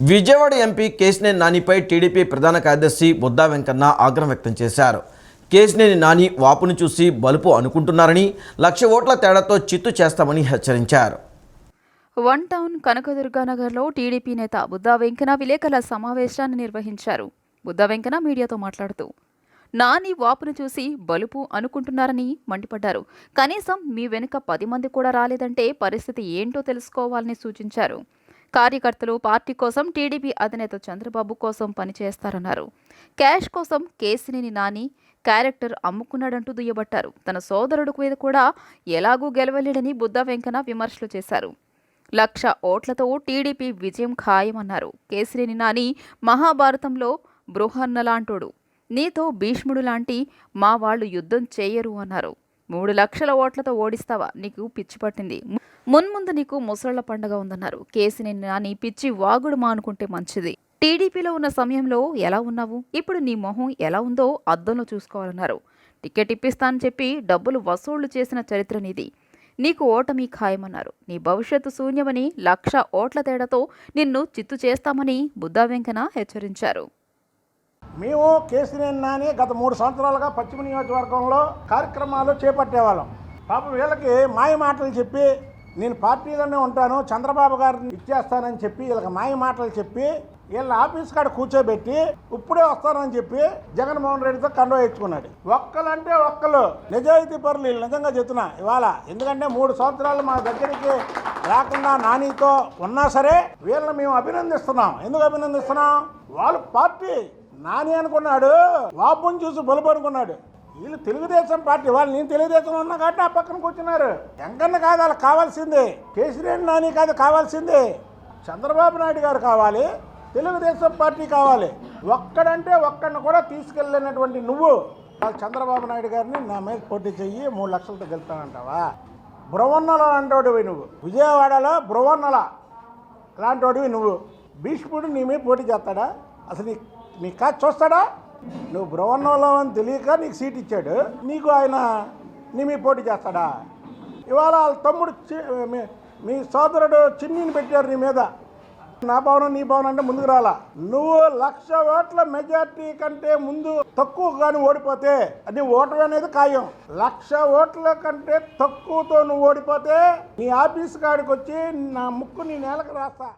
Vijayawada MP Kesineni నానిపై TDP ప్రధాన కార్యదర్శి బుద్దా వెంకన్న ఆగ్రహం వ్యక్తం చేశారు. కేశినేని నాని వాపును చూసి బలుపు అనుకుంటున్నారని లక్ష ఓట్ల తేడాతో చిత్తు చేస్తామని హెచ్చరించారు. వన్ టౌన్ కనకదుర్గానగర్లో టీడీపీ నేత బుద్దా వెంకన విలేకరుల సమావేశాన్ని నిర్వహించారు. బుద్దా వెంకన మీడియాతో మాట్లాడుతూ నాని వాపును చూసి బలుపు అనుకుంటున్నారని మండిపడ్డారు. కనీసం మీ వెనుక పది మంది కూడా రాలేదంటే పరిస్థితి ఏంటో తెలుసుకోవాలని సూచించారు. కార్యకర్తలు పార్టీ కోసం టీడీపీ అధినేత చంద్రబాబు కోసం పనిచేస్తారన్నారు. క్యాష్ కోసం కేసినేని నాని క్యారెక్టర్ అమ్ముకున్నాడంటూ దుయ్యబట్టారు. తన సోదరుడు మీద కూడా ఎలాగూ గెలవలేడని బుద్ధ వెంకన విమర్శలు చేశారు. లక్ష ఓట్లతో టీడీపీ విజయం ఖాయమన్నారు. కేసినేని నాని మహాభారతంలో బృహన్నలాంటోడు. నీతో భీష్ముడు లాంటి మా వాళ్ళు యుద్ధం చేయరు అన్నారు. మూడు లక్షల ఓట్లతో ఓడిస్తావా? నీకు పిచ్చి పట్టింది. మున్ముందు నీకు ముసళ్ళ పండగ ఉందన్నారు. కేసీని నాని పిచ్చి వాగుడు మానుకుంటే మంచిది. టీడీపీలో ఉన్న సమయంలో ఎలా ఉన్నావు? ఇప్పుడు నీ మొహం ఎలా ఉందో అద్దంలో చూసుకోవాలన్నారు. టికెట్ ఇప్పిస్తానని చెప్పి డబ్బులు వసూళ్ళు చేసిన చరిత్ర నీది. నీకు ఓటమి ఖాయమన్నారు. నీ భవిష్యత్తు శూన్యమని లక్ష ఓట్ల తేడాతో నిన్ను చిత్తు చేస్తామని బుద్ధా వెంకన హెచ్చరించారు. మేము కేసీనేని నాని గత మూడు సంవత్సరాలుగా పశ్చిమ నియోజకవర్గంలో కార్యక్రమాలు చేపట్టేవాళ్ళం. పాపం వీళ్ళకి మాయ మాటలు చెప్పి నేను పార్టీలోనే ఉంటాను చంద్రబాబు గారిని ఇచ్చేస్తానని చెప్పి వీళ్ళకి మాయ మాటలు చెప్పి వీళ్ళ ఆఫీస్ కాడ కూర్చోబెట్టి ఇప్పుడే వస్తానని చెప్పి జగన్మోహన్ రెడ్డితో కండవ ఇచ్చుకున్నాడు ఒక్కలంటే ఒక్కలు. నిజాయితీ పరులు వీళ్ళు నిజంగా చెప్తున్నా. ఇవాళ ఎందుకంటే మూడు సంవత్సరాలు మా దగ్గరికి రాకుండా నానితో ఉన్నా సరే వీళ్ళని మేము అభినందిస్తున్నాం. ఎందుకు అభినందిస్తున్నాం? వాళ్ళు పార్టీ నాని అనుకున్నాడు వాపుని చూసి బలుపు అనుకున్నాడు. వీళ్ళు తెలుగుదేశం పార్టీ వాళ్ళు నేను తెలుగుదేశం ఉన్నా కాబట్టి ఆ పక్కన కూర్చున్నారు. వెంకన్న కాదు వాళ్ళకి కావాల్సిందే. కేసీఆర్ నాని కాదు కావాల్సిందే. చంద్రబాబు నాయుడు గారు కావాలి తెలుగుదేశం పార్టీ కావాలి. ఒక్కడంటే ఒక్కడిని కూడా తీసుకెళ్ళినటువంటి నువ్వు. వాళ్ళు చంద్రబాబు నాయుడు గారిని నా మీద పోటీ చెయ్యి మూడు లక్షలతో గెలుతానంటావా బృవన్నల లాంటివి నువ్వు. విజయవాడలో బృవన్నల లాంటివాడివి నువ్వు. భీష్ముడు నీ మీద పోటీ చేస్తాడా? అసలు నీ కాదు చూస్తాడా? నువ్వు బ్రవన్నంలో అని తెలియక నీకు సీట్ ఇచ్చాడు. నీకు ఆయన నీ పోటీ చేస్తాడా? ఇవాళ వాళ్ళ తమ్ముడు చి- మీ- మీ సోదరుడు చిన్నిని పెట్టారు నీ మీద. నా భవనం నీ భవనం అంటే ముందుకు రాలా. నువ్వు లక్ష ఓట్ల మెజార్టీ కంటే ముందు తక్కువ కానీ ఓడిపోతే అది ఓటమి అనేది ఖాయం. లక్ష ఓట్ల కంటే తక్కువతో నువ్వు ఓడిపోతే నీ ఆఫీస్ కాడికి వచ్చి నా ముక్కు నీ నేలకు రాస్తా.